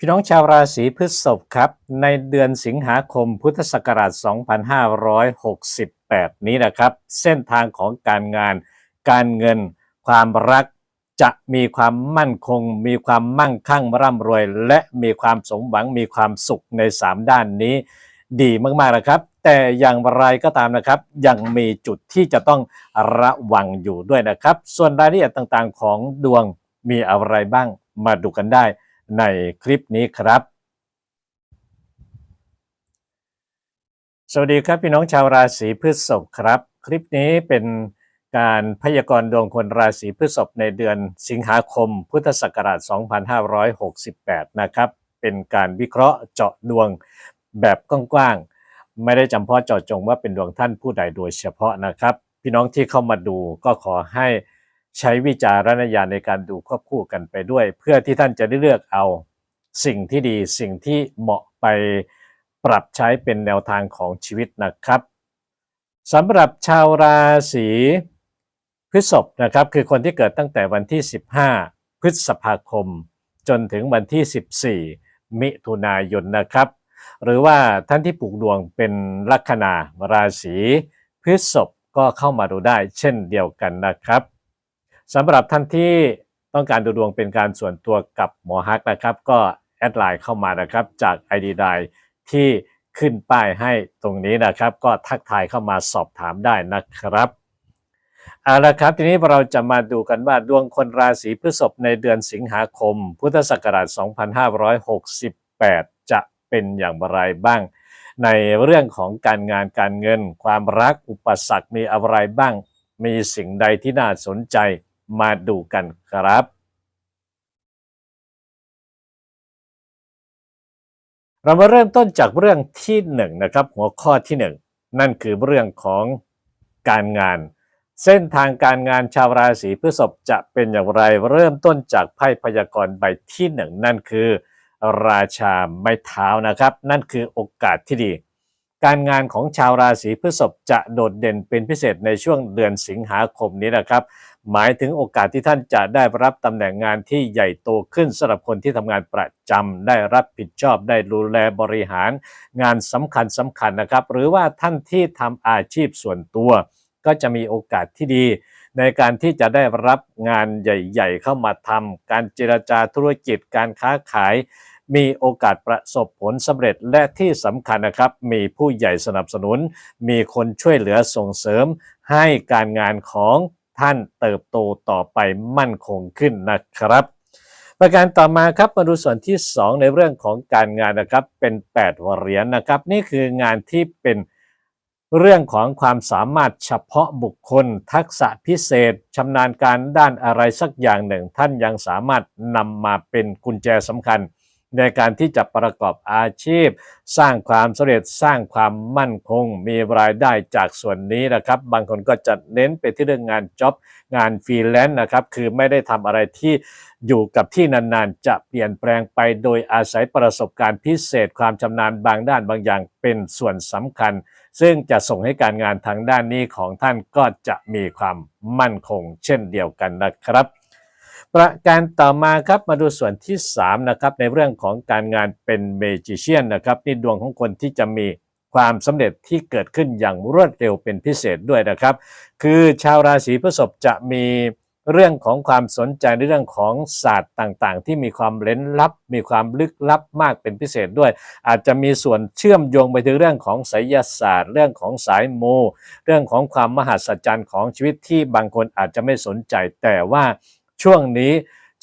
พี่น้องชาวราศีพฤษภครับ ในเดือนสิงหาคมพุทธศักราช 2568 นี้นะครับ เส้นทางของการงาน การเงิน ความรักจะมีความมั่นคง มีความมั่งคั่งร่ำรวย และมีความสมหวังมีความสุขใน 3 ด้านนี้ ดีมากๆนะครับ แต่อย่างไรก็ตามนะครับ ยังมีจุดที่จะต้องระวังอยู่ด้วยนะครับ ส่วนรายละเอียดต่างๆ ของดวงมีอะไรบ้างมาดูกันได้ ในคลิปนี้ครับ สวัสดีครับพี่น้องชาวราศีพฤษภครับ คลิปนี้เป็นการพยากรณ์ดวงคนราศีพฤษภในเดือนสิงหาคม พุทธศักราช 2568 นะครับ เป็นการวิเคราะห์เจาะดวงแบบกว้างๆ ไม่ได้จำเพาะเจาะจงว่าเป็นดวงท่านผู้ใดโดยเฉพาะนะครับ พี่น้องที่เข้ามาดูก็ขอให้ ใช้วิจารณญาณในการดูควบคู่กันไปด้วย เพื่อที่ท่านจะได้เลือกเอาสิ่งที่ดีสิ่งที่เหมาะไปปรับใช้เป็นแนวทางของชีวิตนะครับสำหรับชาวราศีพฤษภนะครับคือคนที่เกิดตั้งแต่วันที่ 15 พฤษภาคม จนถึงวันที่ 14 มิถุนายนนะครับ หรือว่าท่านที่ปลูกดวงเป็นลัคนาราศีพฤษภก็เข้ามาดูได้เช่นเดียวกันนะครับ สำหรับท่านที่ต้องการดูดวงเป็นการส่วนตัวกับหมอฮักนะครับ ก็แอดไลน์เข้ามานะครับ จาก ID ไดที่ขึ้นป้ายให้ตรงนี้นะครับ ก็ทักทายเข้ามาสอบถามได้นะครับเอาละครับ ทีนี้เราจะมาดูกันว่าดวงคนราศีพฤษภในเดือนสิงหาคม พุทธศักราช 2568 จะเป็นอย่างไรบ้าง ในเรื่องของการงานการเงิน ความรักอุปสรรคมีอะไรบ้าง มีสิ่งใดที่น่าสนใจ มาดูกันครับ เรามาเริ่มต้นจากเรื่องที่หนึ่งนะครับ หัวข้อที่หนึ่งนั่นคือเรื่องของการงาน เส้นทางการงานชาวราศีพฤษภจะเป็นอย่างไรเริ่มต้นจากไพ่พยากรณ์ใบที่หนึ่งนั่นคือ ราชาไม้เท้านะครับ นั่นคือโอกาสที่ดีการงานของชาวราศีพฤษภจะโดดเด่นเป็นพิเศษในช่วงเดือนสิงหาคมนี้นะครับ หมายถึงโอกาสที่ท่านจะได้รับตำแหน่งงานที่ใหญ่โตขึ้นสำหรับคนที่ทำงานประจำได้รับผิดชอบได้ดูแลบริหารงานสำคัญสำคัญนะครับ หรือว่าท่านที่ทำอาชีพส่วนตัว ก็จะมีโอกาสที่ดี ในการที่จะได้รับงานใหญ่ ๆ เข้ามาทำการเจรจาธุรกิจการค้าขาย มีโอกาสประสบผลสำเร็จและที่สำคัญนะครับ มีผู้ใหญ่สนับสนุน มีคนช่วยเหลือส่งเสริมให้การงานของ ท่านเติบโตต่อไปมั่นคงขึ้นนะครับ ประการต่อมาครับมาดูส่วนที่ 2 ในเรื่องของการงานนะครับเป็น8วเหรียญนะครับ นี่คืองานที่เป็นเรื่องของความสามารถเฉพาะบุคคล ทักษะพิเศษชำนาญการด้านอะไรสักอย่างหนึ่ง ท่านยังสามารถนำมาเป็นกุญแจสำคัญ ในการที่จะประกอบอาชีพ สร้างความสำเร็จสร้างความมั่นคง มีรายได้จากส่วนนี้นะครับ บางคนก็จะเน้นไปที่เรื่องงานจ็อบงานฟรีแลนซ์นะครับ คือไม่ได้ทำอะไรที่อยู่กับที่นานๆ จะเปลี่ยนแปลงไปโดยอาศัยประสบการณ์พิเศษความชำนาญบางด้านบางอย่างเป็นส่วนสำคัญ ซึ่งจะส่งให้การงานทางด้านนี้ของท่านก็จะมีความมั่นคง เช่นเดียวกันนะครับ ประการต่อมาครับมาดูส่วนที่3นะครับในเรื่องของการงานเป็นเมจิเชียนนะครับนี่ดวงของคนที่จะมีความสำเร็จที่เกิดขึ้นอย่างรวดเร็วเป็นพิเศษด้วยนะครับ คือชาวราศีพฤษภจะมีเรื่องของความสนใจในเรื่องของศาสตร์ต่างๆ ที่มีความเล้นลับ มีความลึกลับมากเป็นพิเศษด้วย อาจจะมีส่วนเชื่อมโยงไปถึงเรื่องของไสยศาสตร์ เรื่องของสายมูเรื่องของความมหัศจรรย์ของชีวิตที่บางคนอาจจะไม่สนใจ แต่ว่า ช่วงนี้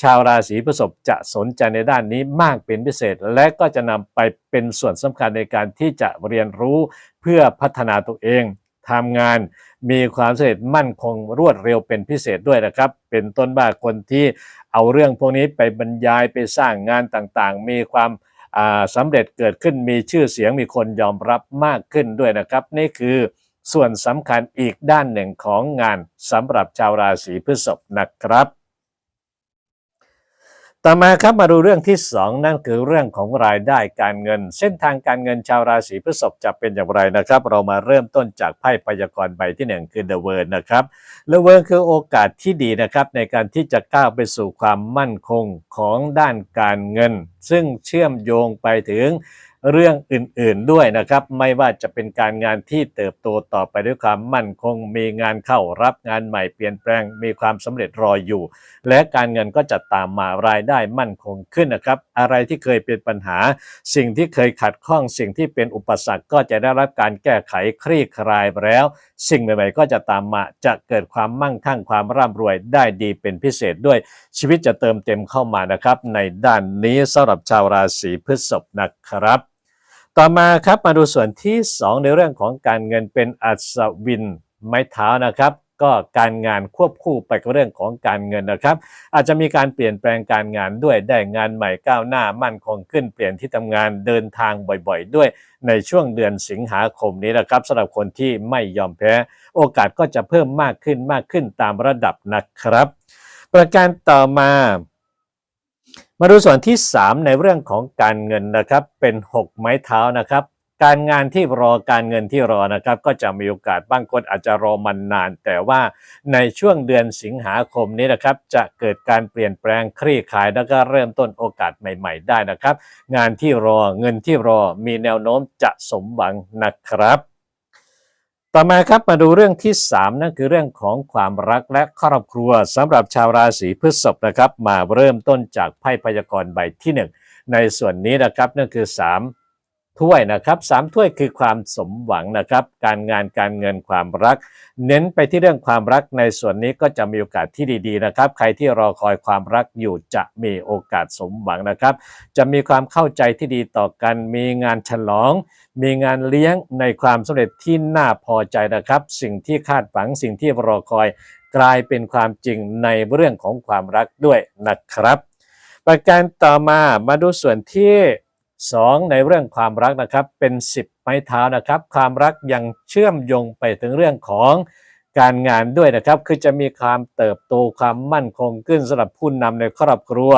ชาวราศีพฤษภจะสนใจในด้านนี้มากเป็นพิเศษ และก็จะนำไปเป็นส่วนสำคัญในการที่จะเรียนรู้เพื่อพัฒนาตัวเองทำงานมีความสำเร็จมั่นคงรวดเร็วเป็นพิเศษด้วยนะครับ เป็นต้นบ้าคนที่เอาเรื่องพวกนี้ไปบรรยายไปสร้างงานต่างๆ มีความสำเร็จเกิดขึ้นมีชื่อเสียงมีคนยอมรับมากขึ้นด้วยนะครับ นี่คือส่วนสำคัญอีกด้านหนึ่งของงานสำหรับชาวราศีพฤษภนะครับ ต่อมาครับมาดูเรื่องที่ 2 นั่นคือเรื่องของรายได้การเงิน เส้นทางการเงินชาวราศีพฤษภจะเป็นอย่างไรนะครับ เรามาเริ่มต้นจากไพ่พยากรณ์ใบที่ 1 คือ The World นะครับเ e เวิร์คือโอกาสที่ดีนะครับในการที่จะก้าวไปสู่ความมั่นคงของด้านการเงิน ซึ่งเชื่อมโยงไปถึง เรื่องอื่นๆด้วยนะครับ ไม่ว่าจะเป็นการงานที่เติบโตต่อไปด้วยความมั่นคง มีงานเข้ารับงานใหม่เปลี่ยนแปลง มีความสำเร็จรออยู่ และการเงินก็จะตามมารายได้มั่นคงขึ้นนะครับ อะไรที่เคยเป็นปัญหา สิ่งที่เคยขัดข้อง สิ่งที่เป็นอุปสรรคก็จะได้รับการแก้ไขคลี่คลายแล้ว สิ่งใหม่ๆก็จะตามมาจะเกิดความมั่งคั่งความร่ำรวยได้ดีเป็นพิเศษด้วยชีวิตจะเติมเต็มเข้ามานะครับ ในด้านนี้สำหรับชาวราศีพฤษภนะครับ ต่อมาครับมาดูส่วนที่ 2 ในเรื่องของการเงินเป็นอัศวินไม้เท้านะครับ ก็การงานควบคู่ไปกับเรื่องของการเงินนะครับ อาจจะมีการเปลี่ยนแปลงการงานด้วยได้งานใหม่ก้าวหน้ามั่นคงขึ้นเปลี่ยนที่ทำงานเดินทางบ่อยๆ ด้วยในช่วงเดือนสิงหาคมนี้นะครับสำหรับคนที่ไม่ยอมแพ้ โอกาสก็จะเพิ่มมากขึ้นมากขึ้นตามระดับนะครับ ประการต่อมา มาดูส่วนที่ 3 ในเรื่องของการเงินนะครับเป็น 6 ไม้เท้านะครับ การงานที่รอการเงินที่รอนะครับ ก็จะมีโอกาสบางคนอาจจะรอมันนาน แต่ว่าในช่วงเดือนสิงหาคมนี้นะครับ จะเกิดการเปลี่ยนแปลงคลี่คลายแล้วก็เริ่มต้นโอกาสใหม่ ๆ ได้นะครับ งานที่รอเงินที่รอมีแนวโน้มจะสมหวังนะครับ ต่อมาครับมาดูเรื่องที่ 3 นั่นคือเรื่องของความรักและครอบครัวสำหรับชาวราศีพฤษภนะครับ มาเริ่มต้นจากไพ่พยากรณ์ใบที่ 1 ในส่วนนี้นะครับนั่นคือ 3 ถ้วยนะครับสามถ้วยคือความสมหวังนะครับ การงานการเงินความรัก เน้นไปที่เรื่องความรักในส่วนนี้ก็จะมีโอกาสที่ดีๆนะครับ ใครที่รอคอยความรักอยู่จะมีโอกาสสมหวังนะครับ จะมีความเข้าใจที่ดีต่อกัน มีงานฉลอง มีงานเลี้ยงในความสำเร็จที่น่าพอใจนะครับ สิ่งที่คาดหวังสิ่งที่รอคอยกลายเป็นความจริงในเรื่องของความรักด้วยนะครับ ประการต่อมามาดูส่วนที่ 2 ในเรื่องความรักนะครับเป็น 10 ไม้เท้านะครับ ความรักยังเชื่อมโยงไปถึงเรื่องของการงานด้วยนะครับ คือจะมีความเติบโตความมั่นคงขึ้นสำหรับผู้นำในครอบครัว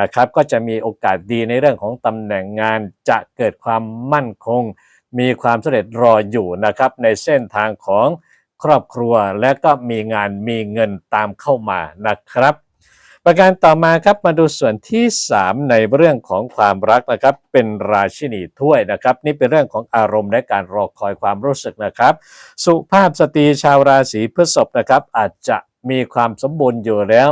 นะครับ ก็จะมีโอกาสดีในเรื่องของตำแหน่งงานจะเกิดความมั่นคง มีความสำเร็จรออยู่นะครับในเส้นทางของครอบครัวและก็มีงานมีเงินตามเข้ามานะครับ ประการต่อมาครับมาดูส่วนที่ 3 ในเรื่องของความรักนะครับ เป็นราชินีถ้วยนะครับ นี่เป็นเรื่องของอารมณ์และการรอคอยความรู้สึกนะครับ สุภาพสตรีชาวราศีพฤษภนะครับ อาจจะมีความสมบูรณ์อยู่แล้ว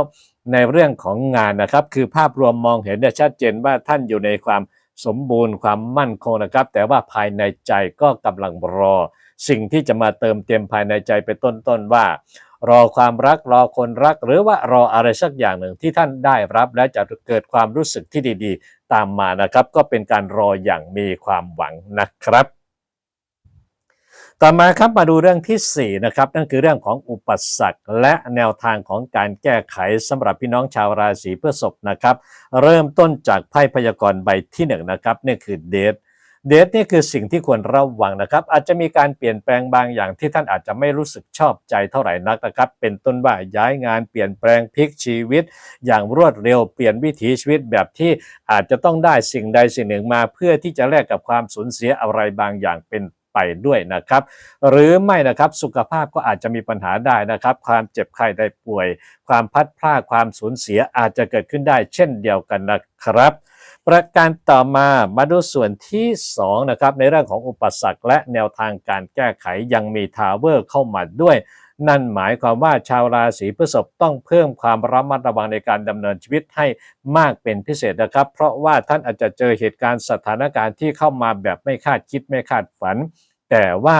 ในเรื่องของงานนะครับ คือภาพรวมมองเห็นได้ชัดเจนว่าท่านอยู่ในความสมบูรณ์ความมั่นคงนะครับ แต่ว่าภายในใจก็กำลังรอ สิ่งที่จะมาเติมเต็มภายในใจเป็นต้นๆว่า รอความรักรอคนรัก หรือว่ารออะไรสักอย่างหนึ่งที่ท่านได้รับและจะเกิดความรู้สึกที่ดีๆ ตามมานะครับ ก็เป็นการรออย่างมีความหวังนะครับ ต่อมาครับมาดูเรื่องทีสี่4นะครับนั่นคือเรื่องของอุปสรรคและแนวทางของการแก้ไขสำหรับพี่น้องชาวราศีพฤษภนะครับ เริ่มต้นจากไพ่พยากรณ์ใบที่1นงนะครับนี่คือเดท เดทนี่คือสิ่งที่ควรระวังนะครับ อาจจะมีการเปลี่ยนแปลงบางอย่างที่ท่านอาจจะไม่รู้สึกชอบใจเท่าไหร่นักนะครับ เป็นต้นว่าย้ายงานเปลี่ยนแปลงพลิกชีวิต อย่างรวดเร็วเปลี่ยนวิถีชีวิตแบบที่อาจจะต้องได้สิ่งใดสิ่งหนึ่งมา เพื่อที่จะแลกกับความสูญเสียอะไรบางอย่างเป็นไปด้วยนะครับ หรือไม่นะครับสุขภาพก็อาจจะมีปัญหาได้นะครับ ความเจ็บไข้ได้ป่วย ความพัดพลาดความสูญเสียอาจจะเกิดขึ้นได้เช่นเดียวกันนะครับ ประการต่อมามาดูส่วนที่2นะครับในเรื่องของอุปสรรคและแนวทางการแก้ไขยังมีทาวเวอร์เข้ามาด้วย นั่นหมายความว่าชาวราศีพฤษภต้องเพิ่มความระมัดระวังในการดำเนินชีวิตให้มากเป็นพิเศษนะครับ เพราะว่าท่านอาจจะเจอเหตุการณ์สถานการณ์ที่เข้ามาแบบไม่คาดคิดไม่คาดฝัน แต่ว่า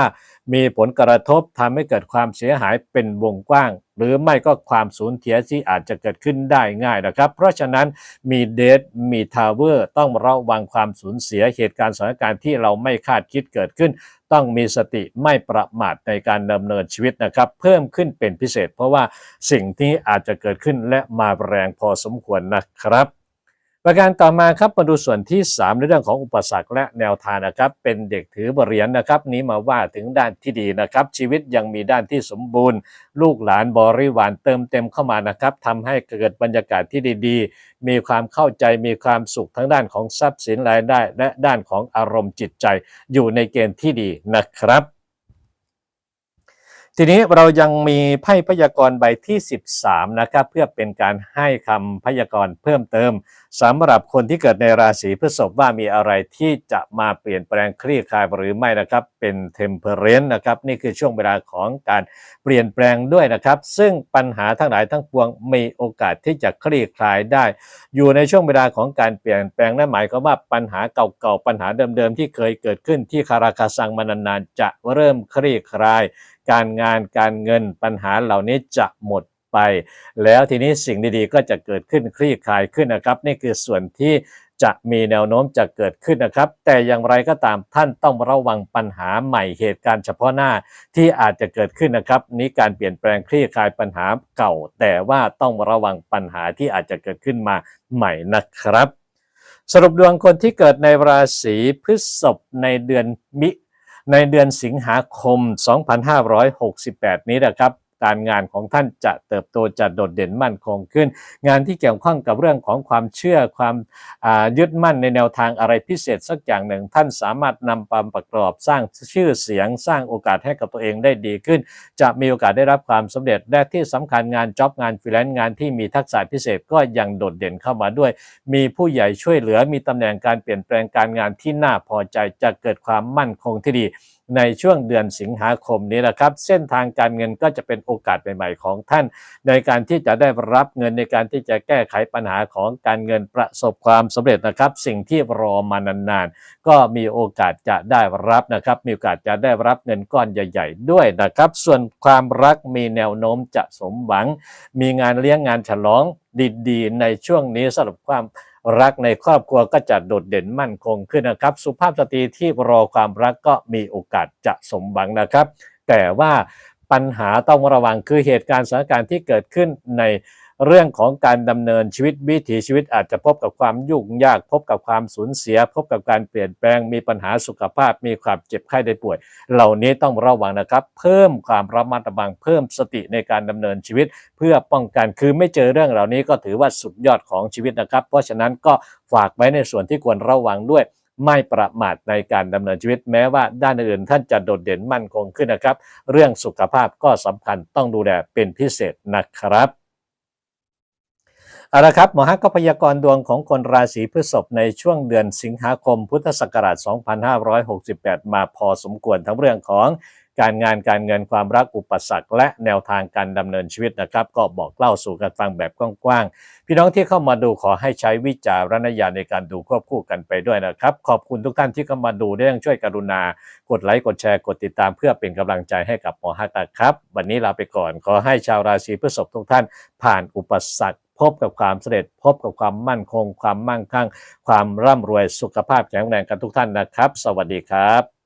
มีผลกระทบทำให้เกิดความเสียหายเป็นวงกว้าง หรือไม่ก็ความสูญเสียที่อาจจะเกิดขึ้นได้ง่ายนะครับ เพราะฉะนั้นมีเดทมีทาวเวอร์ต้องระวังความสูญเสียเหตุการณ์สถานการณ์ที่เราไม่คาดคิดเกิดขึ้น ต้องมีสติไม่ประมาทในการดำเนินชีวิตนะครับ เพิ่มขึ้นเป็นพิเศษ เพราะว่าสิ่งที่อาจจะเกิดขึ้นและมาแรงพอสมควรนะครับ ประการต่อมาครับมาดูส่วนที่ 3 ในเรื่องของอุปสรรคและแนวทางนะครับ เป็นเด็กถือบเหรียญนะครับ นี้มาว่าถึงด้านที่ดีนะครับ ชีวิตยังมีด้านที่สมบูรณ์ ลูกหลานบริวารเติมเต็มเข้ามานะครับทำให้เกิดบรรยากาศที่ดีๆ มีความเข้าใจมีความสุขทั้งด้านของทรัพย์สินรายได้ และด้านของอารมณ์จิตใจ อยู่ในเกณฑ์ที่ดีนะครับ ทีนี้เรายังมีไพ่พยากรณ์ใบที่ 13 นะครับ เพื่อเป็นการให้คำพยากรณ์เพิ่มเติมสำหรับคนที่เกิดในราศีพฤษภว่ามีอะไรที่จะมาเปลี่ยนแปลงคลี่คลายหรือไม่นะครับ เป็น temperance นะครับ นี่คือช่วงเวลาของการเปลี่ยนแปลงด้วยนะครับ ซึ่งปัญหาทั้งหลายทั้งปวงมีโอกาสที่จะคลี่คลายได้ อยู่ในช่วงเวลาของการเปลี่ยนแปลงนั่นหมายความว่าปัญหาเก่าๆปัญหาเดิมๆที่เคยเกิดขึ้นที่คาราคาซังมานานๆจะเริ่มคลี่คลาย การงานการเงินปัญหาเหล่านี้จะหมดไป แล้วทีนี้สิ่งดีๆก็จะเกิดขึ้นคลี่คลายขึ้นนะครับ นี่คือส่วนที่จะมีแนวโน้มจะเกิดขึ้นนะครับ แต่อย่างไรก็ตามท่านต้องระวังปัญหาใหม่เหตุการณ์เฉพาะหน้าที่อาจจะเกิดขึ้นนะครับ นี้การเปลี่ยนแปลงคลี่คลายปัญหาเก่า แต่ว่าต้องระวังปัญหาที่อาจจะเกิดขึ้นมาใหม่นะครับ สรุปดวงคนที่เกิดในราศีพฤษภในเดือนมิ ในเดือนสิงหาคม 2568 นี้นะครับ การงานของท่านจะเติบโตจะโดดเด่นมั่นคงขึ้น งานที่เกี่ยวข้องกับเรื่องของความเชื่อความยึดมั่นในแนวทางอะไรพิเศษสักอย่างหนึ่ง ท่านสามารถนำไปประกอบสร้างชื่อเสียงสร้างโอกาสให้กับตัวเองได้ดีขึ้น จะมีโอกาสได้รับความสำเร็จและที่สำคัญงานจ็อบงานฟรีแลนซ์งานที่มีทักษะพิเศษก็ยังโดดเด่นเข้ามาด้วย มีผู้ใหญ่ช่วยเหลือมีตำแหน่งการเปลี่ยนแปลงการงานที่น่าพอใจจะเกิดความมั่นคงที่ดี ในช่วงเดือนสิงหาคมนี้นะครับ เส้นทางการเงินก็จะเป็นโอกาสใหม่ๆของท่าน ในการที่จะได้รับเงินในการที่จะแก้ไขปัญหาของการเงินประสบความสำเร็จนะครับ สิ่งที่รอมานานๆ ก็มีโอกาสจะได้รับนะครับ มีโอกาสจะได้รับเงินก้อนใหญ่ ๆ ด้วยนะครับ ส่วนความรักมีแนวโน้มจะสมหวัง มีงานเลี้ยงงานฉลองดีๆ ในช่วงนี้สำหรับความ รักในครอบครัวก็จะโดดเด่นมั่นคงขึ้นนะครับ สุภาพสตรีที่รอความรักก็มีโอกาสจะสมหวังนะครับ แต่ว่าปัญหาต้องระวังคือเหตุการณ์สถานการณ์ที่เกิดขึ้นใน เรื่องของการดำเนินชีวิตวิถีชีวิตอาจจะพบกับความยุ่งยากพบกับความสูญเสีย พบกับการเปลี่ยนแปลงมีปัญหาสุขภาพ มีความเจ็บไข้ได้ป่วย เหล่านี้ต้องระวังนะครับ เพิ่มความระมัดระวังเพิ่มสติในการดำเนินชีวิต เพื่อป้องกันคือไม่เจอเรื่องเหล่านี้ก็ถือว่าสุดยอดของชีวิตนะครับ เพราะฉะนั้นก็ฝากไว้ในส่วนที่ควรระวังด้วยไม่ประมาทในการดำเนินชีวิตแม้ว่าด้านอื่นท่านจะโดดเด่นมั่นคงขึ้นนะครับ เรื่องสุขภาพก็สำคัญต้องดูแลเป็นพิเศษนะครับ เอาละครับหมอฮักก็พยากรณ์ดวงของคนราศีพฤษภในช่วงเดือนสิงหาคมพุทธศักราช 2568 มาพอสมควรทั้งเรื่องของการงานการเงินความรักอุปสรรคและแนวทางการดำเนินชีวิตนะครับ ก็บอกเล่าสู่กันฟังแบบกว้างๆ พี่น้องที่เข้ามาดูขอให้ใช้วิจารณญาณในการดูควบคู่กันไปด้วยนะครับ ขอบคุณทุกท่านที่เข้ามาดูได้ยังช่วยกรุณา กดไลค์กดแชร์กดติดตามเพื่อเป็นกำลังใจให้กับหมอฮักครับ วันนี้ลาไปก่อน ขอให้ชาวราศีพฤษภทุกท่านผ่านอุปสรรค พบกับความสำเร็จพบกับความมั่นคง ความมั่งคั่ง ความร่ำรวยสุขภาพแข็งแรงกันทุกท่านนะครับ สวัสดีครับ